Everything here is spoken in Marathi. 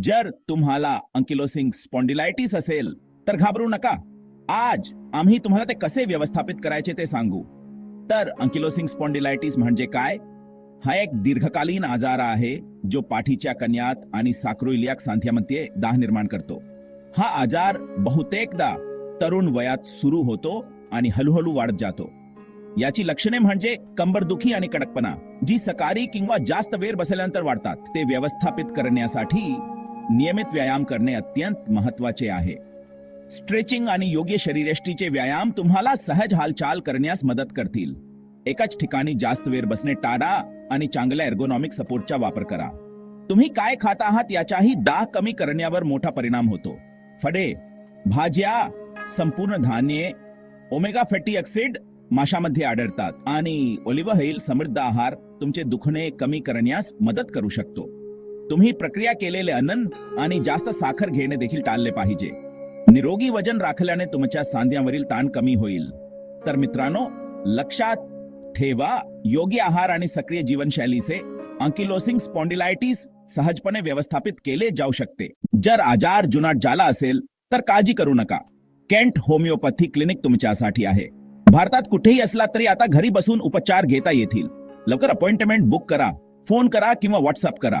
जर तुम्हाला अंकिलोसिंग स्पॉन्डिलायटिस असेल तर घाबरू नका. आज आम्ही तुम्हाला ते कसे व्यवस्थापित करायचे ते सांगू. तर अंकिलोसिंग स्पॉन्डिलायटिस म्हणजे काय? हा एक दीर्घकालीन आजार आहे जो पाठीच्या कन्यात आणि साक्रोइलियाक सांध्यामध्ये दाह निर्माण करतो. हा आजार बहुतेकदा तरुण वयात सुरू होतो आणि हळूहळू वाढत जातो. याची लक्षणे म्हणजे कंबरदुखी आणि कडकपणा जी सकाळी किंवा जास्त वेळ बसल्यानंतर वाढतात. ते व्यवस्थापित करण्यासाठी नियमित व्यायाम करणे अत्यंत महत्त्वाचे आहे. स्ट्रेचिंग आणि योग्य शरीरयष्टीचे व्यायाम तुम्हाला सहज हालचाल करण्यास मदत करतील. एकाच ठिकाणी जास्त वेळ बसणे टाळा आणि चांगल्या एर्गोनॉमिक सपोर्टचा वापर करा. तुम्ही काय खात आहात याचाही दाह कमी करण्यावर मोठा परिणाम होतो. फळे भाज्या संपूर्ण धान्ये ओमेगा फॅटी ऍसिड माशामध्ये आढळतात आणि ऑलिव्ह हेल समृद्ध आहार तुमचे दुखणे कमी करण्यास मदत करू शकतो. तुम्ही प्रक्रिया केलेले अन्न आणि जास्त साखर घेणे देखील टाळले पाहिजे. निरोगी वजन राखल्याने तुमच्या सांध्यावरील ताण कमी होईल. तर मित्रांनो लक्षात ठेवा योग्य आहार आणि सक्रिय जीवनशैलीचे अंकिलोसिंग स्पॉन्डिलायटिस सहजपणे व्यवस्थापित केले जाऊ शकते. जर आजार जुनाट झाला असेल तर काळजी करू नका. केंट होमिओपॅथी क्लिनिक तुमच्यासाठी आहे. भारतात कुठेही असला तरी आता घरी बसून उपचार घेता येतील. लवकर अपॉइंटमेंट बुक करा फोन करा किंवा व्हॉट्सअप करा.